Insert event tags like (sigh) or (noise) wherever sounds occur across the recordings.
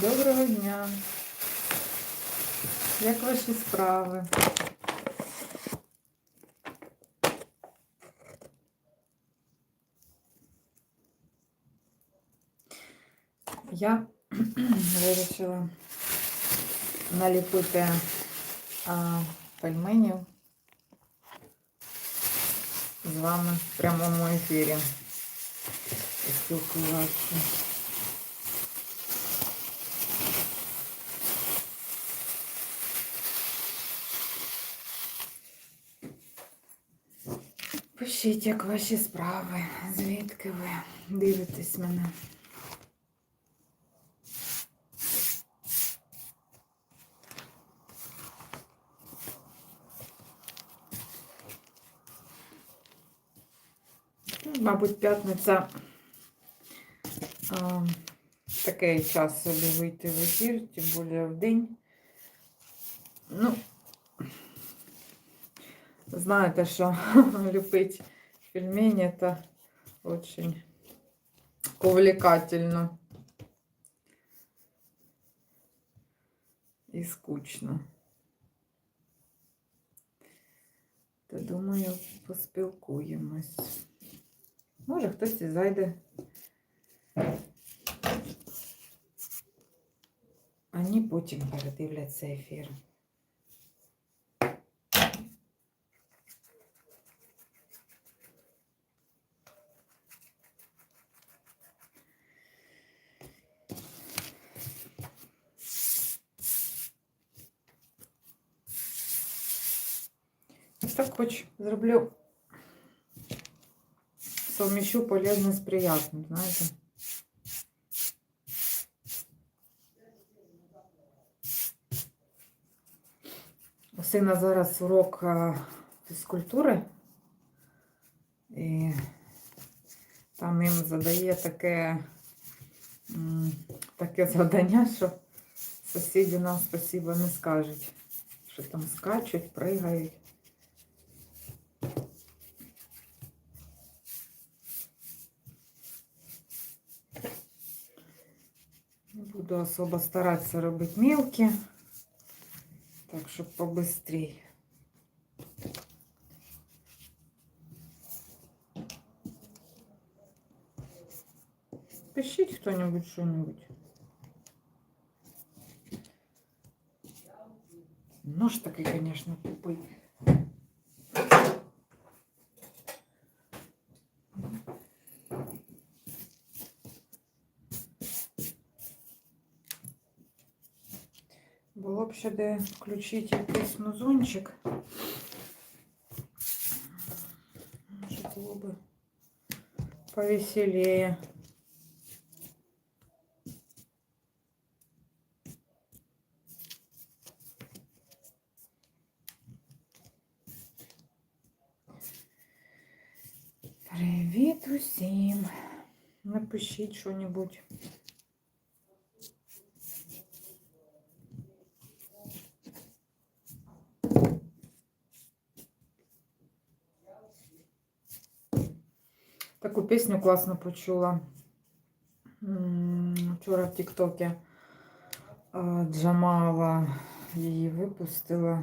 Доброго дня. Як ваші справи? Я (clears throat) вирішила наліпити а, пельменів з вами в прямому ефірі. Спілкуватися. Пишіть, як ваші справи, звідки ви дивитесь мене. Ну, Мабуть, п'ятниця такий час собі вийти в ефір, тим більше в день. Ну, знаєте, що (laughs) ліпить пельмені это очень увлекательно і скучно. Та думаю, поспілкуємось. Може, хтось і зайде. Ані потім передивляться ефір. Так хоч зроблю, совмещу полезне з приятним, знаєте. У сина зараз урок фізкультури, і там їм задає таке, таке завдання, що сусіди нам спасибо не скажуть, що там скачуть, пригають. Буду особо стараться робити мелкі, так, щоб побыстрей. Пишіть хто-нибудь що-нибудь. Нож такий, конечно, тупий. Було б ще де включити якийсь музончик. Може було б повеселее. Привіт усім. Напишіть що-нибудь. Таку пісню класно почула. Вчора в Тіктокі Джамала її випустила.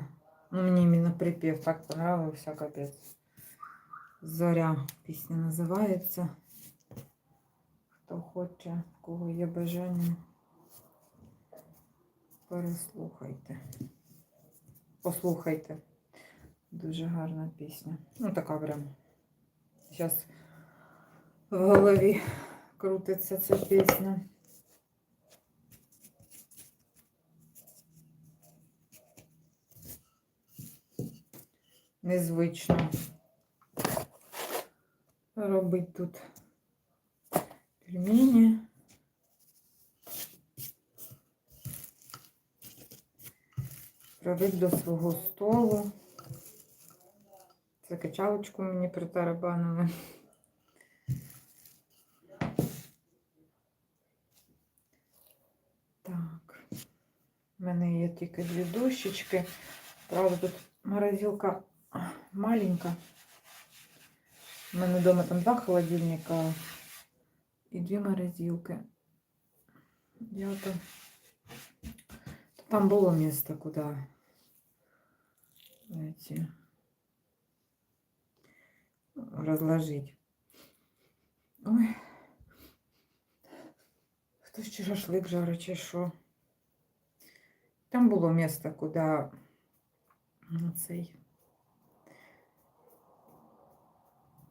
Ну, мені іменно припів так понравився, капець. Зоря пісня називається. Хто хоче, кого є бажання, переслухайте. Послухайте. Дуже гарна пісня. Ну, така прям. Зараз в голові крутиться ця пісня. Незвично робить тут пельмені. Привик до свого столу. Це качалочку мені притарабанили. тільки дві дощечки. Правда, тут морозилка маленька. У мене вдома там два холодильника і дві морозилки. Я то Там было место, куда эти разложить. Ой. Хтось чи шашлик жарить, чи що. Там було місце, куди цей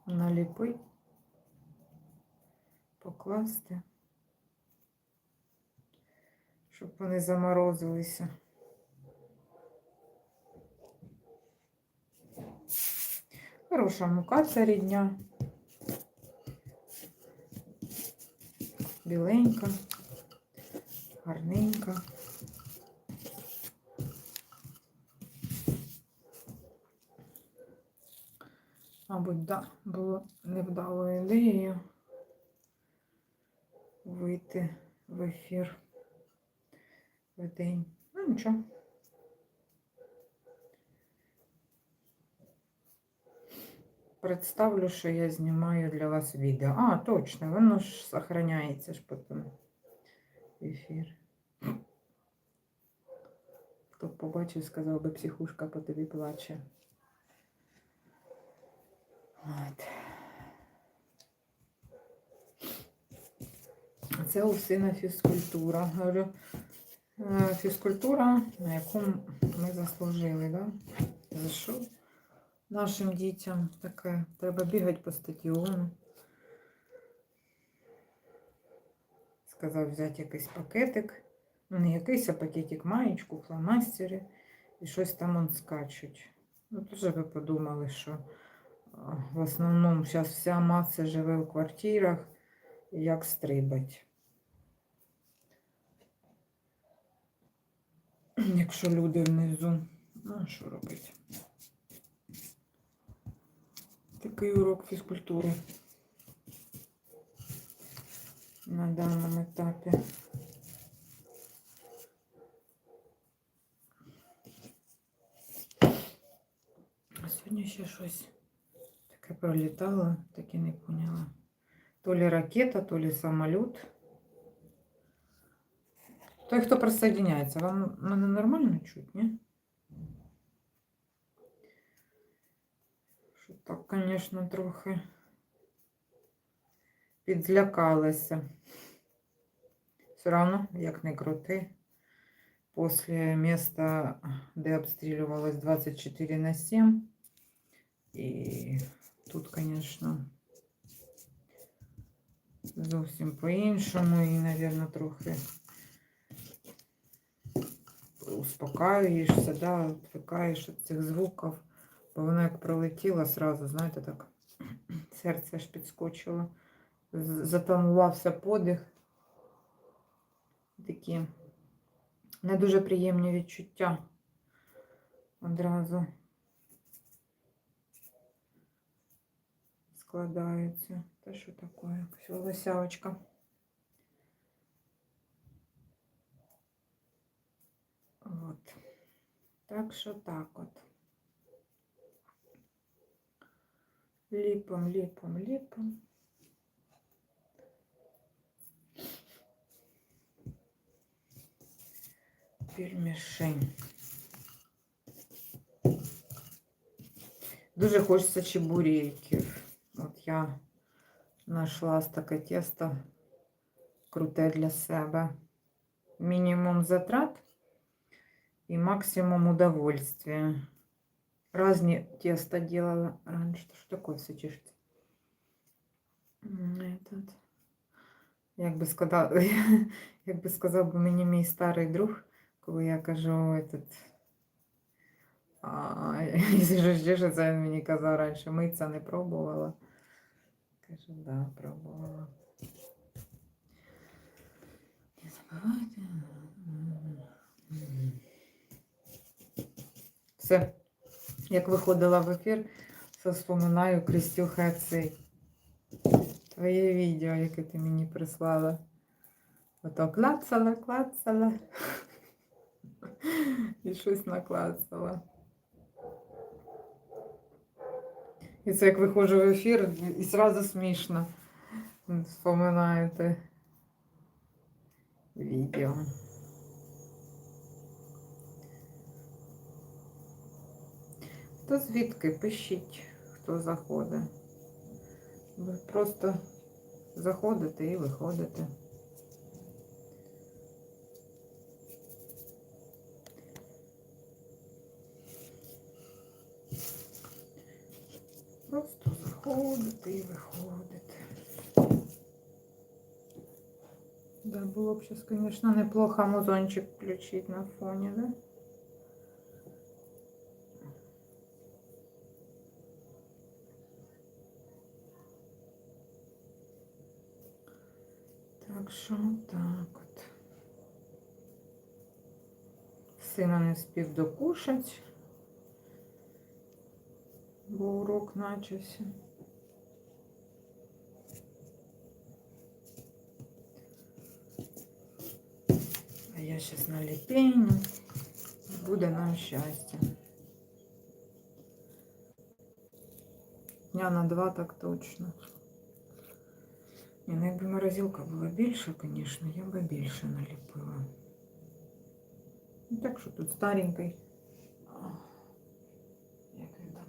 наліпи, покласти, щоб вони заморозилися. Хороша мука ця рідня. Біленька, гарненька. Мабуть, да, було невдалою ідеєю вийти в ефір в день. Ну нічого. Представлю, що я знімаю для вас відео. А, точно, воно ж сохраняється ж потім ефір. Хто побачив, сказав би, психушка по тобі плаче. От. Це у сина фізкультура. Говорю, е, фізкультура, на яку ми заслужили, да? За що? Нашим дітям таке. Треба бігати по стадіону. Сказав взяти якийсь пакетик. Ну, не якийсь, а пакетик маєчку, фломастери і щось там он скачуть. Ну, дуже ви подумали, що в основному зараз вся маса живе у квартирах, як стрибать. Якщо люди внизу, ну що робити? Такий урок фізкультури на даному етапі. Сьогодні ще щось таке пролітало, так і не поняла. То ли ракета, то ли самоліт. Той, хто присоединяється, вам мене нормально чуть, ні? Що так, звісно, трохи підзлякалася. Все равно, як не крути, после места, де обстрілювалось 24 на 7, і тут, звісно, зовсім по-іншому, і, мабуть, трохи успокаюєшся, да, відвикаєш від цих звуків, бо воно як пролетіло сразу, знаєте, так (clears throat) серце аж підскочило, з- затамувався подих. Такі не дуже приємні відчуття одразу складаються. Та що таке? Все, лосявочка. От. Так що так от. Ліпом, ліпом, ліпом. Пельмешень. Дуже хочеться чебуреків. От я знайшла ось таке тісто круте для себе. Мінімум затрат и максимум удовольствия. Разные теста делала раньше. Что такое все чешется? М, Этот. Як би сказав, (laughs) як би сказав би мені мій старий друг, коли я кажу этот. А, (laughs) якщо щось чешеться, він мені казав раніше, митися не пробувала. Кажу, да, пробувала. Не забувайте. Все. Як виходила в ефір, все вспоминаю Крістюха цей. Твоє відео, яке ти мені прислала. Ото клацала, клацала. І щось наклацала. І це як виходжу в ефір, і зразу смішно. Вспоминаєте відео. Хто звідки пишіть, хто заходить. Ви просто заходите і виходите. Просто і виходите. Да, було б зараз, звісно, неплохо музончик включити на фоні, да? Так що так от. Сина не спів докушать, бо урок начався. А я зараз наліпеню. Буде нам щастя. Дня на два так точно. Ні, ну якби морозилка була більша, звісно, я би більше наліпила. Ну так що тут старенький. Як він там?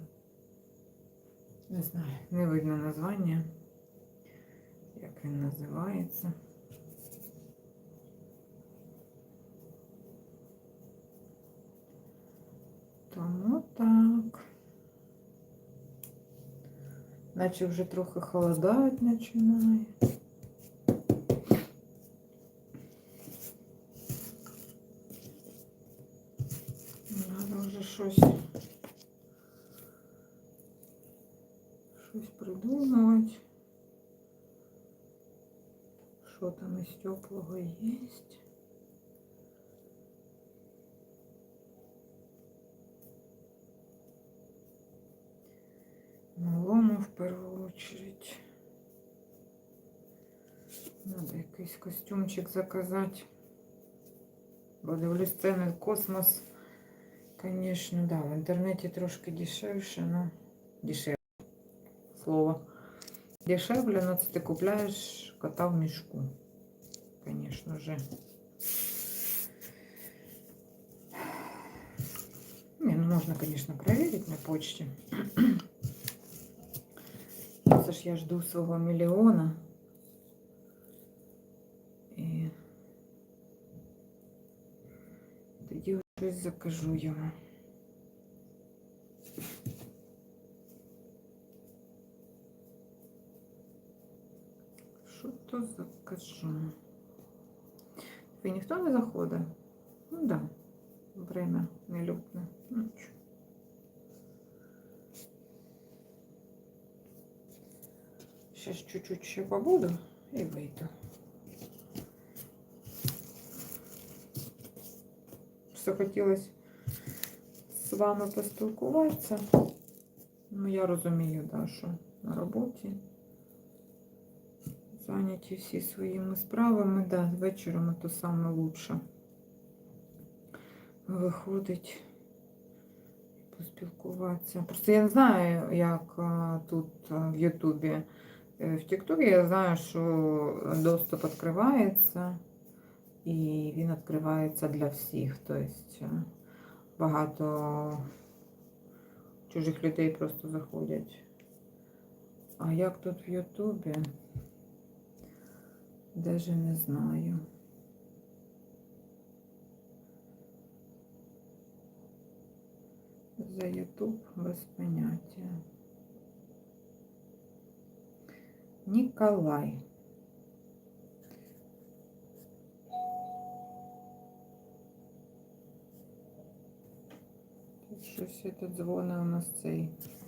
Не знаю, не видно названня. Як він називається. Тому так. Наче вже трохи холодать починає. Надо вже щось. Щось придумувати. Що там із теплого є? Малому в першу очередь. Надо якийсь костюмчик заказати. Бо дивлюсь ціни космос. Конечно, да, в інтернеті трошки дешевше, но дешевле. Слово. Дешевле, но це ти купляєш кота в мішку. Конечно же. Не, ну можно, конечно, проверить на почте. Це ж я жду свого мільйона. І тоді щось закажу йому. Що то закажу? Ви ніхто не заходить? Ну да. Время нелюбне. Ну, Сейчас чуть-чуть ще побуду і вийду. Все хотілося з вами поспілкуватися. Ну, я розумію, да, що на роботі зайняті всі своїми справами, да, вечором то саме лучше виходить поспілкуватися. Просто я не знаю, як тут в Ютубі. Е, В Тіктокі я знаю, що доступ відкривається, і він відкривається для всіх. Тобто е, багато чужих людей просто заходять. А як тут в Ютубі? Даже не знаю. За Ютуб без поняття. Ніколай. Тут щось це дзвони у нас цей